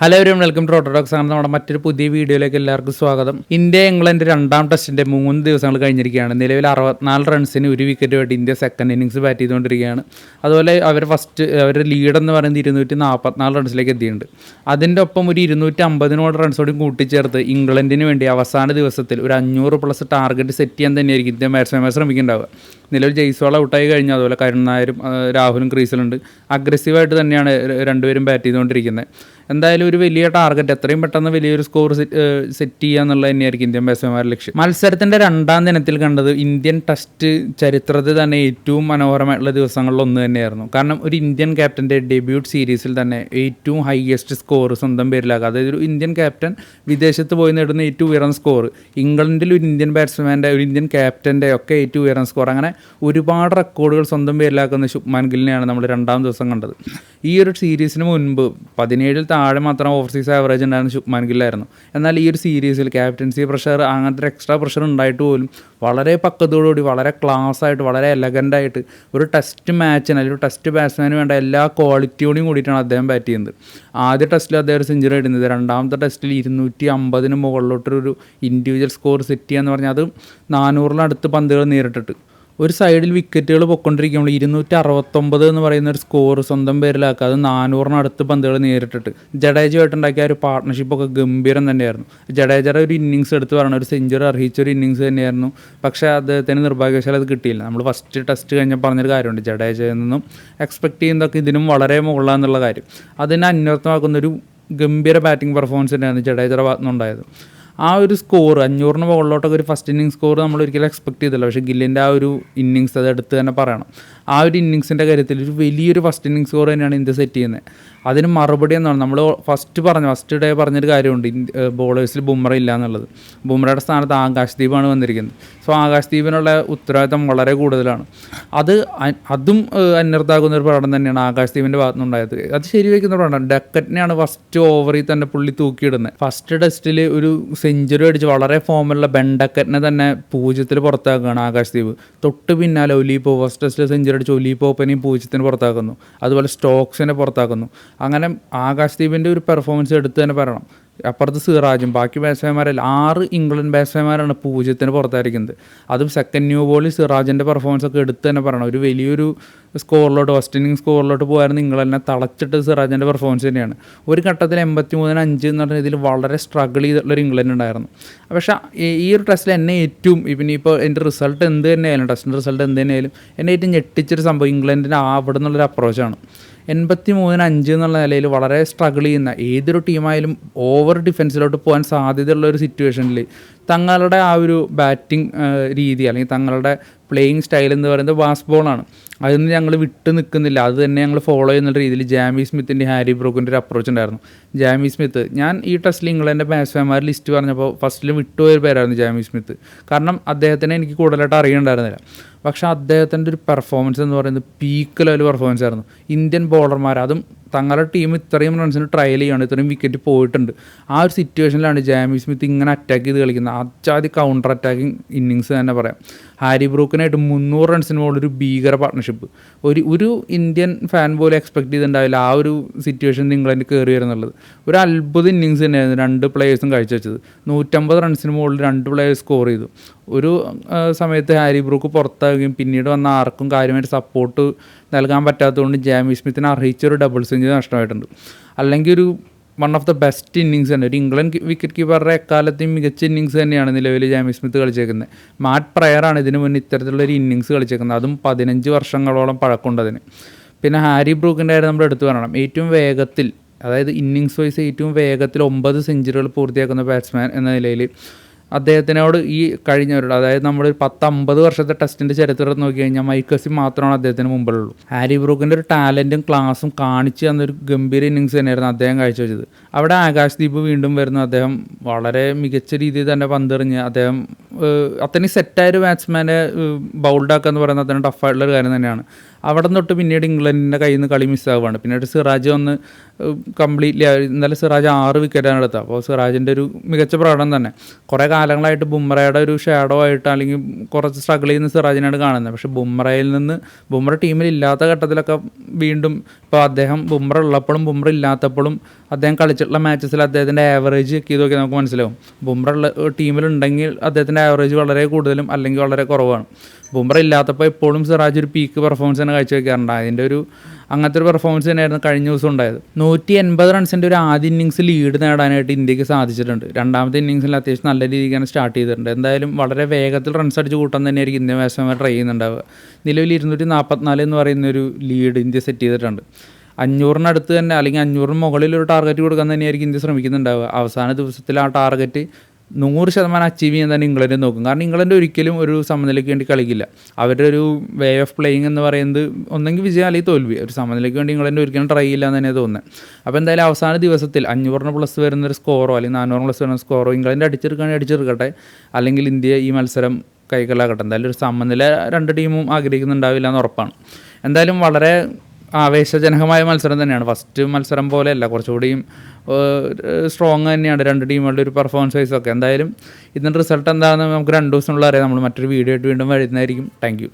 Hello everyone welcome to Autodocs ആണ് നമ്മുടെ മറ്റൊരു പുതിയ വീഡിയോയിലേക്ക് എല്ലാവർക്കും സ്വാഗതം. ഇന്ത്യ ഇംഗ്ലണ്ട് രണ്ടാം ടെസ്റ്റിന്റെ മൂന്ന് ദിവസങ്ങൾ കഴിഞ്ഞിരിക്കുകയാണ്. നിലവിൽ അറുപത്തിനാല് റൺസിന് ഒരു വിക്കറ്റ് വേണ്ടി ഇന്ത്യ സെക്കൻഡ് ഇന്നിങ്സ് ബാറ്റ് ചെയ്തുകൊണ്ടിരിക്കുകയാണ്. അതുപോലെ അവർ ഫസ്റ്റ് അവരുടെ ലീഡ് എന്ന് പറയുന്നത് ഇരുന്നൂറ്റി നാൽപ്പത്തിനാല് റൺസിലേക്ക് എത്തിയിട്ടുണ്ട്. അതിന്റെ ഒപ്പം ഒരു ഇരുന്നൂറ്റി അമ്പതിനോട് റൺസോടി കൂട്ടിച്ചേർത്ത് ഇംഗ്ലണ്ടിന് വേണ്ടി അവസാന ദിവസത്തിൽ ഒരു അഞ്ഞൂറ് പ്ലസ് ടാർഗറ്റ് സെറ്റ് ചെയ്യാൻ തന്നെയായിരിക്കും ഇന്ത്യ ബാറ്റ്സ്മാൻമാർ ശ്രമിക്കുന്നുണ്ടാവുക. നിലവിൽ ജയ്സ്വാൾ ഔട്ടായി കഴിഞ്ഞു. അതുപോലെ ആ, രാഹുലും ക്രീസിലുണ്ട്. അഗ്രസീവായിട്ട് തന്നെയാണ് രണ്ടുപേരും ബാറ്റ് ചെയ്തുകൊണ്ടിരിക്കുന്നത്. എന്തായാലും ഒരു വലിയ ടാർഗറ്റ് എത്രയും പെട്ടെന്ന് വലിയൊരു സ്കോർ സെറ്റ് ചെയ്യുക എന്നുള്ളത് തന്നെയായിരിക്കും ഇന്ത്യൻ ബാറ്റ്സ്മാൻമാരുടെ ലക്ഷ്യം. മത്സരത്തിന്റെ രണ്ടാം ദിനത്തിൽ കണ്ടത് ഇന്ത്യൻ ടെസ്റ്റ് ചരിത്രത്തിൽ തന്നെ ഏറ്റവും മനോഹരമായിട്ടുള്ള ദിവസങ്ങളിൽ ഒന്ന് തന്നെയായിരുന്നു. കാരണം ഒരു ഇന്ത്യൻ ക്യാപ്റ്റന്റെ ഡെബ്യൂട്ട് സീരീസിൽ തന്നെ ഏറ്റവും ഹയസ്റ്റ് സ്കോർ സ്വന്തം പേരിലാക്കുക. അതായത് ഒരു ഇന്ത്യൻ ക്യാപ്റ്റൻ വിദേശത്ത് പോയി നേടുന്ന ഏറ്റവും ഉയർന്ന സ്കോർ ഇംഗ്ലണ്ടിൽ ഒരു ഇന്ത്യൻ ബാറ്റ്സ്മാന്റെ ഒരു ഇന്ത്യൻ ക്യാപ്റ്റന്റെ ഒക്കെ ഏറ്റവും ഉയർന്ന സ്കോർ അങ്ങനെ ഒരുപാട് റെക്കോർഡുകൾ സ്വന്തം പേരിലാക്കുന്ന ശുഭ്മാൻ ഗില്ലിനെയാണ് നമ്മൾ രണ്ടാം ദിവസം കണ്ടത്. ഈ ഒരു സീരീസിന് മുൻപ് പതിനേഴിൽ താഴെ മാത്രം ഓവർസീസ് ആവറേജ് ഉണ്ടായിരുന്ന ശുഭ്മാൻ ഗില്ലായിരുന്നു എന്നാൽ ഈ ഒരു സീരീസിൽ ക്യാപ്റ്റൻസി പ്രഷർ അങ്ങനത്തെ എക്സ്ട്രാ പ്രഷർ ഉണ്ടായിട്ട് പോലും വളരെ പക്കത്തോടുകൂടി വളരെ ക്ലാസ് ആയിട്ട് വളരെ എലഗന്റായിട്ട് ഒരു ടെസ്റ്റ് മാച്ചിന് അല്ലെങ്കിൽ ടെസ്റ്റ് ബാറ്റ്സ്മാന് വേണ്ട എല്ലാ ക്വാളിറ്റിയോടും കൂടിയിട്ടാണ് അദ്ദേഹം ബാറ്റ് ചെയ്യുന്നത്. ആദ്യ ടെസ്റ്റിൽ അദ്ദേഹം ഒരു സെഞ്ചുറി ഇടുന്നത്. രണ്ടാമത്തെ ടെസ്റ്റിൽ ഇരുന്നൂറ്റി അമ്പതിന് മുകളിലോട്ടൊരു ഇൻഡിവിജ്വൽ സ്കോർ സെറ്റ് ചെയ്യുക എന്ന് പറഞ്ഞാൽ അത് നാനൂറിനടുത്ത് പന്തുകൾ നേരിട്ടിട്ട്. ഒരു സൈഡിൽ വിക്കറ്റുകൾ പൊക്കൊണ്ടിരിക്കുമ്പോൾ ഇരുന്നൂറ്റി അറുപത്തൊമ്പത് എന്ന് പറയുന്ന ഒരു സ്കോർ സ്വന്തം പേരിലാക്കുക. അത് നാനൂറിനടുത്ത് പന്തുകൾ നേരിട്ടിട്ട്. ജഡേജയുമായിട്ടുണ്ടാക്കിയ ഒരു പാർട്ട്ണർഷിപ്പൊക്കെ ഗംഭീരം തന്നെയായിരുന്നു. ജഡേജയുടെ ഒരു ഇന്നിങ്സ് എടുത്ത് പറഞ്ഞ ഒരു സെഞ്ചുറി അർഹിച്ച ഒരു ഇന്നിങ്സ് തന്നെയായിരുന്നു. പക്ഷേ അദ്ദേഹത്തിന് നിർഭാഗ്യവശാൽ അത് കിട്ടിയില്ല. നമ്മൾ ഫസ്റ്റ് ടെസ്റ്റ് കഴിഞ്ഞാൽ പറഞ്ഞൊരു കാര്യമുണ്ട്. ജഡേജയിൽ നിന്നും എക്സ്പെക്ട് ചെയ്യുന്നതൊക്കെ ഇതിനും വളരെ മുകളിലാന്നുള്ള കാര്യം. അതിനെ അന്വർത്ഥമാക്കുന്ന ഒരു ഗംഭീര ബാറ്റിംഗ് പെർഫോമൻസ് തന്നെയാണ് ജഡേജയുടെ ഭാഗത്തു നിന്നുണ്ടായത് ആ ഒരു സ്കോർ അഞ്ഞൂറിന് മുകളിലോട്ടൊക്കെ ഒരു ഫസ്റ്റ് ഇന്നിങ് സ്കോർ നമ്മൾ ഒരിക്കലും എക്സ്പെക്ട് ചെയ്തില്ല. പക്ഷേ ഗില്ലിന്റെ ആ ഒരു ഇന്നിങ്സ് അത് എടുത്ത് തന്നെ പറയണം. ആ ഒരു ഇന്നിങ്സിന്റെ കാര്യത്തിൽ ഒരു വലിയൊരു ഫസ്റ്റ് ഇന്നിങ്സ് സ്കോർ തന്നെയാണ് ഇന്ത്യ സെറ്റ് ചെയ്യുന്നത്. അതിന് മറുപടി എന്നാണ് നമ്മൾ ഫസ്റ്റ് പറഞ്ഞു ഫസ്റ്റ് ഡേ പറഞ്ഞൊരു കാര്യമുണ്ട് ബോളേഴ്സിൽ ബുംറ ഇല്ല എന്നുള്ളത്. ബുംറയുടെ സ്ഥാനത്ത് ആകാശ്ദീപാണ് വന്നിരിക്കുന്നത്. സോ ആകാശ്ദീപിനുള്ള ഉത്തരവാദിത്തം വളരെ കൂടുതലാണ്. അത് അതും ഏഹ്, ഒരു പ്രകടനം തന്നെയാണ് ആകാശ്ദീപിന്റെ ഭാഗത്തു നിന്നുണ്ടായത്. അത് ശരിവെക്കുന്ന പ്രകടനം ഡക്കറ്റിനെയാണ് ഫസ്റ്റ് ഓവറിൽ തന്നെ പുള്ളി തൂക്കിയിടുന്നത്. ഫസ്റ്റ് ടെസ്റ്റിൽ ഒരു സെഞ്ചുറി അടിച്ച് വളരെ ഫോമിലുള്ള ബെൻ ഡക്കറ്റിനെ തന്നെ പൂജ്യത്തിൽ പുറത്താക്കുകയാണ് ആകാശ്ദീപ് തൊട്ട് പിന്നാലെ ഒലീപ്പോ ഫസ്റ്റ് ടെസ്റ്റിൽ സെഞ്ചുറി അടിച്ച് ചൊല്ലിപ്പോപ്പനെയും പൂജ്യത്തിന് പുറത്താക്കുന്നു. അതുപോലെ സ്റ്റോക്സിനെ പുറത്താക്കുന്നു. അങ്ങനെ ആകാശദ്വീപിന്റെ ഒരു പെർഫോമൻസ് എടുത്തു തന്നെ പറയണം. അപ്പുറത്ത് സിറാജും ബാക്കി ബാറ്റ്സ്മാൻമാരെല്ലാം ആറ് ഇംഗ്ലണ്ട് ബാറ്റ്സ്മാൻമാരാണ് പൂജ്യത്തിന് പുറത്തായിരിക്കുന്നത്. അതും സെക്കൻഡ് ന്യൂ ബോളിൽ സിറാജിന്റെ പെർഫോമൻസ് ഒക്കെ എടുത്ത് തന്നെ പറയണം. ഒരു വലിയൊരു സ്കോറിലോട്ട് ഫസ്റ്റ് ഇന്നിങ് സ്കോറിലോട്ട് പോയായിരുന്നു ഇംഗ്ലണ്ടിനെ തളച്ചിട്ട് സിറാജിന്റെ പെർഫോമൻസ് തന്നെയാണ്. ഒരു ഘട്ടത്തിൽ എൺപത്തി മൂന്നിന് അഞ്ച് എന്ന് പറഞ്ഞ ഇതിൽ വളരെ സ്ട്രഗിൾ ചെയ്തിട്ടുള്ളൊരു ഇംഗ്ലണ്ട് ഉണ്ടായിരുന്നു. പക്ഷേ ഈ- ഒരു ടെസ്റ്റിൽ എന്നെ ഏറ്റവും ഇപ്പം ഇപ്പോൾ എന്റെ റിസൾട്ട് എന്ത് തന്നെയായാലും ടെസ്റ്റിന്റെ റിസൾട്ട് എന്ത് തന്നെയായാലും എന്നെ ഏറ്റവും ഞെട്ടിച്ചൊരു സംഭവം ഇംഗ്ലണ്ടിന്റെ അവിടെ നിന്നുള്ളൊരു അപ്രോച്ചാണ് എൺപത്തി മൂന്നിന് അഞ്ച് എന്നുള്ള നിലയിൽ വളരെ സ്ട്രഗിൾ ചെയ്യുന്ന ഏതൊരു ടീമായാലും ഓവർ ഡിഫൻസിലോട്ട് പോകാൻ സാധ്യതയുള്ള ഒരു സിറ്റുവേഷനിൽ തങ്ങളുടെ ആ ഒരു ബാറ്റിംഗ് രീതി അല്ലെങ്കിൽ തങ്ങളുടെ പ്ലേയിങ് സ്റ്റൈൽ എന്ന് പറയുന്നത് വാസ്റ്റ് ബോളാണ് അതിൽ നിന്ന് ഞങ്ങൾ വിട്ട് നിൽക്കുന്നില്ല. അത് തന്നെ ഞങ്ങൾ ഫോളോ ചെയ്യുന്ന രീതിയിൽ ജാമി സ്മിത്തിന്റെ ഹാരി ബ്രോക്കിന്റെ ഒരു അപ്രോച്ച് ഉണ്ടായിരുന്നു. ജാമി സ്മിത്ത് ഞാൻ ഈ ടെസ്റ്റിൽ ഇംഗ്ലണ്ടിന്റെ ബാറ്റ്സ്മാൻമാർ ലിസ്റ്റ് പറഞ്ഞപ്പോൾ ഫസ്റ്റിൽ വിട്ടുപോയൊരു പേരായിരുന്നു ജാമി സ്മിത്ത് കാരണം അദ്ദേഹത്തിനെ എനിക്ക് കൂടുതലായിട്ട് അറിയണ്ടായിരുന്നില്ല പക്ഷേ അദ്ദേഹത്തിന്റെ ഒരു പെർഫോമൻസ് എന്ന് പറയുന്നത് പീക്ക് ലെവൽ പെർഫോമൻസ് ആയിരുന്നു. ഇന്ത്യൻ ബോളർമാർ അതും തങ്ങളുടെ ടീം ഇത്രയും റൺസിന് ട്രയൽ ചെയ്യാണ് ഇത്രയും വിക്കറ്റ് പോയിട്ടുണ്ട്. ആ ഒരു സിറ്റുവേഷനിലാണ് ജാമി സ്മിത്ത് ഇങ്ങനെ അറ്റാക്ക് ചെയ്ത് കളിക്കുന്നത്. അച്ചാതി കൗണ്ടർ അറ്റാക്കിങ് ഇന്നിങ്സ് തന്നെ പറയാം. ഹാരി ബ്രൂക്കിനായിട്ട് മുന്നൂറ് റൺസിന് മുകളിൽ ഒരു ഭീകര പാർട്ട്ണർഷിപ്പ് ഒരു ഒരു ഇന്ത്യൻ ഫാൻ പോലും എക്സ്പെക്ട് ചെയ്തിട്ടുണ്ടാവില്ല ആ ഒരു സിറ്റുവേഷൻ ഇംഗ്ലണ്ട് കയറി വരുന്നുള്ളത്. ഒരു അത്ഭുത ഇന്നിങ്സ് തന്നെയായിരുന്നു രണ്ട് പ്ലേയേഴ്സും കാഴ്ചവെച്ചത് നൂറ്റമ്പത് റൺസിന് മുകളിൽ രണ്ട് പ്ലേയേഴ്സ് സ്കോർ ചെയ്തു. ഒരു സമയത്ത് ഹാരി ബ്രൂക്ക് പുറത്താകുകയും പിന്നീട് വന്ന ആർക്കും കാര്യമായിട്ട് സപ്പോർട്ട് നൽകാൻ പറ്റാത്തതുകൊണ്ട് ജാമി സ്മിത്തിന് അർഹിച്ചൊരു ഡബിൾ സെഞ്ചുറി നഷ്ടമായിട്ടുണ്ട്. അല്ലെങ്കിൽ ഒരു one of the best innings തന്നെ. ഒരു ഇംഗ്ലണ്ട് വിക്കറ്റ് കീപ്പറുടെ എക്കാലത്തെയും മികച്ച ഇന്നിങ്സ് തന്നെയാണ് നിലവിൽ ജാമി സ്മിത്ത് കളിച്ചേക്കുന്നത്. മാറ്റ് പ്രയറാണ് ഇതിനു മുന്നേ ഇത്തരത്തിലുള്ള ഒരു ഇന്നിങ്സ് കളിച്ചേക്കുന്നത്. അതും പതിനഞ്ച് വർഷങ്ങളോളം പഴക്കമുണ്ടതിന്. പിന്നെ ഹാരി ബ്രൂക്കിന്റെ കാര്യം നമ്മൾ എടുത്തു പറയണം. ഏറ്റവും വേഗത്തിൽ അതായത് ഇന്നിങ്സ് വൈസ് ഏറ്റവും വേഗത്തിൽ ഒമ്പത് സെഞ്ചുറികൾ പൂർത്തിയാക്കുന്ന ബാറ്റ്സ്മാൻ എന്ന നിലയിൽ അദ്ദേഹത്തിനോട് ഈ കഴിഞ്ഞവരോട് അതായത് നമ്മൾ ഒരു പത്ത് അമ്പത് വർഷത്തെ ടെസ്റ്റിന്റെ ചരിത്രം നോക്കി കഴിഞ്ഞാൽ മൈക്കസി മാത്രമാണ് അദ്ദേഹത്തിന് മുമ്പിലുള്ളൂ. ഹാരി ബ്രൂക്കിന്റെ ഒരു ടാലന്റും ക്ലാസും കാണിച്ചു തന്നൊരു ഗംഭീര ഇന്നിങ്സ് തന്നെയായിരുന്നു അദ്ദേഹം കാഴ്ചവെച്ചത്. അവിടെ ആകാശ്ദീപ് വീണ്ടും വരുന്നു. അദ്ദേഹം വളരെ മികച്ച രീതിയിൽ തന്നെ പന്തെറിഞ്ഞ് അദ്ദേഹം അത്രയും സെറ്റായ ഒരു ബാറ്റ്സ്മാനെ ബൗൾഡാക്കുക എന്ന് പറയുന്നത് അത്രയും ടഫായിട്ടുള്ളൊരു കാര്യം തന്നെയാണ്. അവിടെ തൊട്ട് പിന്നീട് ഇംഗ്ലണ്ടിന്റെ കയ്യിൽ നിന്ന് കളി മിസ്സാവുകയാണ് പിന്നീട് സിറാജ് ഒന്ന് കംപ്ലീറ്റ്ലി ഇന്നലെ സിറാജ് ആറ് വിക്കറ്റാണ് എടുത്തത്. അപ്പോൾ സിറാജിന്റെ ഒരു മികച്ച പ്രകടനം തന്നെ. കുറേ കാലങ്ങളായിട്ട് ബുംറയുടെ ഒരു ഷാഡോ ആയിട്ട് അല്ലെങ്കിൽ കുറച്ച് സ്ട്രഗിൾ ചെയ്യുന്ന സിറാജിനാണ് കാണുന്നത്. പക്ഷേ ബുംറയിൽ നിന്ന് ബുംറ ടീമിൽ ഇല്ലാത്ത ഘട്ടത്തിലൊക്കെ വീണ്ടും ഇപ്പോൾ അദ്ദേഹം ബുംറ ഉള്ളപ്പോഴും ബുംറ ഇല്ലാത്തപ്പോഴും അദ്ദേഹം കളിച്ചിട്ടുള്ള മാച്ചസിൽ അദ്ദേഹത്തിന്റെ ആവറേജ് ചെയ്ത് നോക്കിയാൽ നമുക്ക് മനസ്സിലാവും. ബുംറ ഉള്ള ടീമിലുണ്ടെങ്കിൽ അദ്ദേഹത്തിന്റെ ആവറേജ് വളരെ കൂടുതലും അല്ലെങ്കിൽ വളരെ കുറവാണ്. ബുംറ ഇല്ലാത്തപ്പോൾ എപ്പോഴും സിറാജ് ഒരു പീക്ക് പെർഫോമൻസ് തന്നെ കാഴ്ചവെക്കാറുണ്ട്. അതിന്റെ ഒരു അങ്ങനത്തെ ഒരു പെർഫോമൻസ് തന്നെയായിരുന്നു കഴിഞ്ഞ ദിവസം ഉണ്ടായത്. നൂറ്റി എൺപത് റൺസിന്റെ ഒരു ആദ്യ ഇന്നിങ്സ് ലീഡ് നേടാനായിട്ട് ഇന്ത്യയ്ക്ക് സാധിച്ചിട്ടുണ്ട്. രണ്ടാമത്തെ ഇന്നിങ്സിൽ അത്യാവശ്യം നല്ല രീതിക്കാണ് സ്റ്റാർട്ട് ചെയ്തിട്ടുണ്ട്. എന്തായാലും വളരെ വേഗത്തിൽ റൺസ് അടിച്ച് കൂട്ടാൻ തന്നെയായിരിക്കും ഇന്ത്യ ബാറ്റ്സ്മാൻ ട്രൈ ചെയ്യുന്നുണ്ടാവുക. നിലവിൽ ഇരുന്നൂറ്റി നാൽപ്പത്തിനാല് എന്ന് പറയുന്ന ഒരു ലീഡ് ഇന്ത്യ സെറ്റ് ചെയ്തിട്ടുണ്ട്. അഞ്ഞൂറിനടുത്ത് തന്നെ അല്ലെങ്കിൽ അഞ്ഞൂറിന് മുകളിൽ ഒരു ടാർഗറ്റ് കൊടുക്കാൻ തന്നെയായിരിക്കും ഇന്ത്യ ശ്രമിക്കുന്നുണ്ടാവുക. അവസാന ദിവസത്തിൽ ആ ടാർഗറ്റ് നൂറ് ശതമാനം അച്ചീവ് ചെയ്യാൻ തന്നെ ഇംഗ്ലണ്ട് നോക്കും. കാരണം ഇംഗ്ലണ്ട് ഒരിക്കലും ഒരു സമനിലയ്ക്ക് വേണ്ടി കളിക്കില്ല. അവരുടെ ഒരു വേ ഓഫ് പ്ലേയിങ് എന്ന് പറയുന്നത് ഒന്നെങ്കിൽ വിജയം അല്ലെങ്കിൽ തോൽവി. ഒരു സമനിലയ്ക്ക് വേണ്ടി ഇംഗ്ലണ്ട് ഒരിക്കലും ട്രൈ ഇല്ല എന്ന് തന്നെ തോന്നുന്നത് അപ്പോൾ എന്തായാലും അവസാന ദിവസത്തിൽ അഞ്ഞൂറിന് പ്ലസ് വരുന്ന ഒരു സ്കോറോ അല്ലെങ്കിൽ നാനൂറിന് പ്ലസ് വരുന്ന സ്കോറോ ഇംഗ്ലണ്ട് അടിച്ചെടുക്കുകയാണെങ്കിൽ അടിച്ചെടുക്കട്ടെ. അല്ലെങ്കിൽ ഇന്ത്യ ഈ മത്സരം കൈകളാകട്ടെ എന്തായാലും ഒരു സമനില രണ്ട് ടീമും ആഗ്രഹിക്കുന്നുണ്ടാവില്ല എന്ന് ഉറപ്പാണ്. എന്തായാലും വളരെ ആവേശജനകമായ മത്സരം തന്നെയാണ്. ഫസ്റ്റ് മത്സരം പോലെയല്ല. കുറച്ചുകൂടിയും സ്ട്രോങ് തന്നെയാണ് രണ്ട് ടീമുകളുടെ ഒരു പെർഫോമൻസ് വൈസ് ഒക്കെ. എന്തായാലും ഇതിന്റെ റിസൾട്ട് എന്താണെന്ന് നമുക്ക് രണ്ട് ദിവസമുള്ള അറിയാം. നമ്മൾ മറ്റൊരു വീഡിയോ ആയിട്ട് വീണ്ടും വരുന്നതായിരിക്കും. താങ്ക്